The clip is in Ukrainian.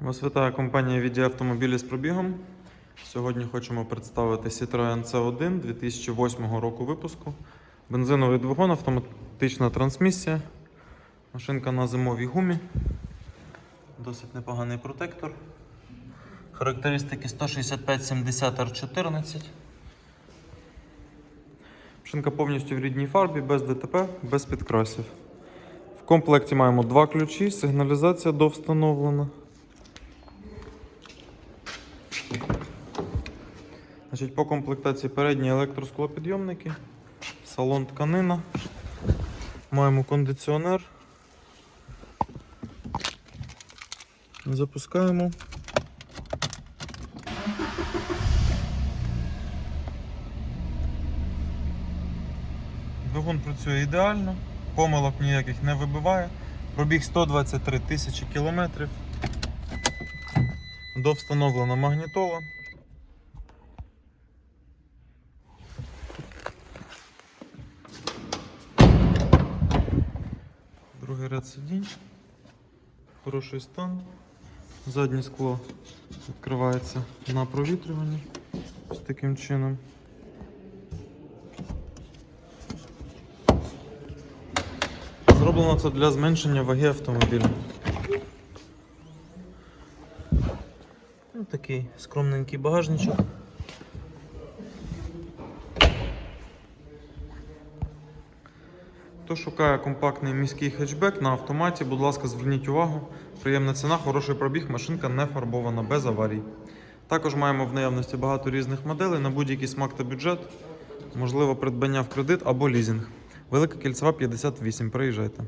Вас вітає компанія «Віді автомобілі з пробігом. Сьогодні хочемо представити Citroen C1 2008 року випуску. Бензиновий двигун, автоматична трансмісія. Машинка на зимовій гумі. Досить непоганий протектор. Характеристики 165-70 R14. Машинка повністю в рідній фарбі, без ДТП, без підкрасів. В комплекті маємо два ключі, сигналізація довстановлена. Значить, по комплектації передні електросклопідйомники, салон тканина, маємо кондиціонер. Запускаємо. Двигун працює ідеально, помилок ніяких не вибиває. Пробіг 123 тисячі кілометрів. Довстановлена магнітола. Другий ряд сидінь. Хороший стан. Заднє скло відкривається на провітрюванні. Ось таким чином. Зроблено це для зменшення ваги автомобіля. Ну, такий скромненький багажничок. Хто шукає компактний міський хетчбек на автоматі, будь ласка, зверніть увагу. Приємна ціна, хороший пробіг, машинка не фарбована, без аварій. Також маємо в наявності багато різних моделей на будь-який смак та бюджет. Можливо, придбання в кредит або лізинг. Велика кільцева 58. Приїжджайте.